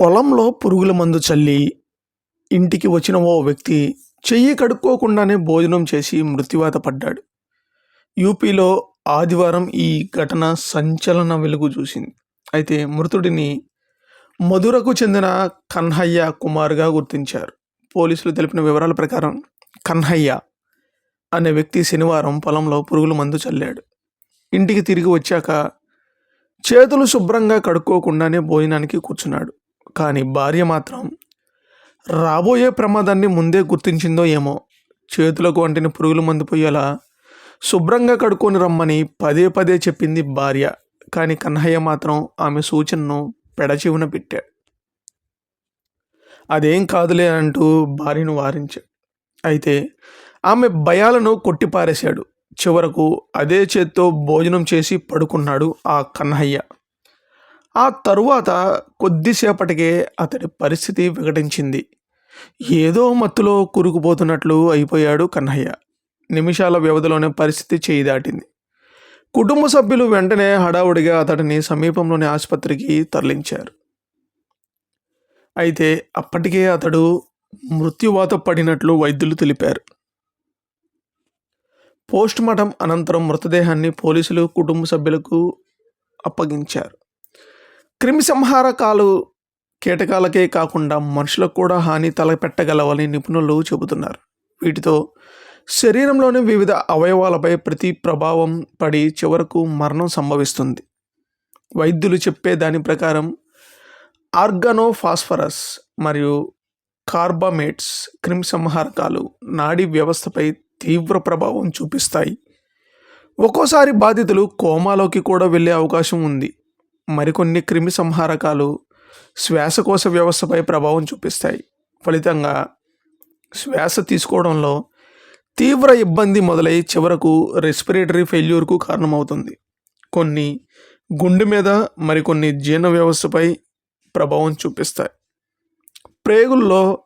పొలంలో పురుగుల మందు చల్లి ఇంటికి వచ్చిన ఓ వ్యక్తి చెయ్యి కడుక్కోకుండానే భోజనం చేసి మృత్యువాత పడ్డాడు. యూపీలో ఆదివారం ఈ ఘటన సంచలన వెలుగు చూసింది. అయితే మృతుడిని మధురకు చెందిన కన్హయ్య కుమార్గా గుర్తించారు. పోలీసులు తెలిపిన వివరాల ప్రకారం కన్హయ్య అనే వ్యక్తి శనివారం పొలంలో పురుగుల మందు చల్లాడు. ఇంటికి తిరిగి వచ్చాక చేతులు శుభ్రంగా కడుక్కోకుండానే భోజనానికి కూర్చున్నాడు. కానీ భార్య మాత్రం రాబోయే ప్రమాదాన్ని ముందే గుర్తించిందో ఏమో. చేతులకు వంటిన పురుగుల మందు పొయ్యేలా శుభ్రంగా కడుక్కొని రమ్మని పదే పదే చెప్పింది భార్య. కానీ కన్నయ్య మాత్రం ఆమె సూచనను పెడచెవిన పెట్టాడు అదేం కాదులే అంటూ భార్యను వారించాడు అయితే ఆమె భయాలను కొట్టిపారేశాడు. చివరకు అదే చేత్తో భోజనం చేసి పడుకున్నాడు ఆ కన్నయ్య. ఆ తరువాత కొద్దిసేపటికే అతడి పరిస్థితి వికటించింది ఏదో మత్తులో కురుకుపోతున్నట్లు అయిపోయాడు కన్నయ్య. నిమిషాల వ్యవధిలోనే పరిస్థితి చేయి దాటింది. కుటుంబ సభ్యులు వెంటనే హడావుడిగా అతడిని సమీపంలోని ఆసుపత్రికి తరలించారు. అయితే అప్పటికే అతడు మృత్యువాత పడినట్లు వైద్యులు తెలిపారు. పోస్టుమార్టం అనంతరం మృతదేహాన్ని పోలీసులు కుటుంబ సభ్యులకు అప్పగించారు. క్రిమిసంహారకాలు కీటకాలకే కాకుండా మనుషులకు కూడా హాని తలపెట్టగలవని నిపుణులు చెబుతున్నారు. వీటితో శరీరంలోని వివిధ అవయవాలపై ప్రతి ప్రభావం పడి చివరకు మరణం సంభవిస్తుంది. వైద్యులు చెప్పే దాని ప్రకారం ఆర్గనోఫాస్ఫరస్ మరియు కార్బమేట్స్ క్రిమిసంహారకాలు నాడీ వ్యవస్థపై తీవ్ర ప్రభావం చూపిస్తాయి. ఒక్కోసారి బాధితులు కోమాలోకి కూడా వెళ్ళే అవకాశం ఉంది. మరికొన్ని క్రిమి సంహారకాలు శ్వాసకోశ వ్యవస్థపై ప్రభావం చూపిస్తాయి. ఫలితంగా శ్వాస తీసుకోవడంలో తీవ్ర ఇబ్బంది మొదలై చివరకు రెస్పిరేటరీ ఫెయిల్యూర్కు కారణమవుతుంది. కొన్ని గుండె మీద మరికొన్ని జీర్ణ వ్యవస్థపై ప్రభావం చూపిస్తాయి. ప్రేగుల్లో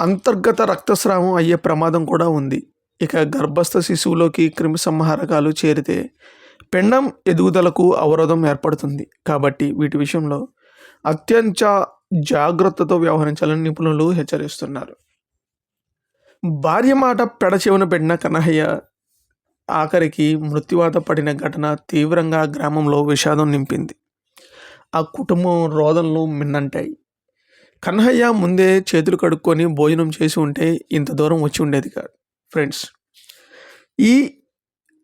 అంతర్గత రక్తస్రావం అయ్యే ప్రమాదం కూడా ఉంది. ఇక గర్భస్థ శిశువులోకి క్రిమి సంహారకాలు చేరితే పిండం ఎదుగుదలకు అవరోధం ఏర్పడుతుంది. కాబట్టి వీటి విషయంలో అత్యంత జాగ్రత్తతో వ్యవహరించాలని నిపుణులు హెచ్చరిస్తున్నారు. భార్య మాట పెడచెవిన పెట్టిన కనహయ్య ఆఖరికి మృత్యువాత పడిన ఘటన తీవ్రంగా గ్రామంలో విషాదం నింపింది. ఆ కుటుంబం రోదనలు మిన్నంటాయి. కన్హయ్య ముందే చేతులు కడుక్కొని భోజనం చేసి ఉంటే ఇంత దూరం వచ్చి ఉండేది కాదు. ఫ్రెండ్స్ ఈ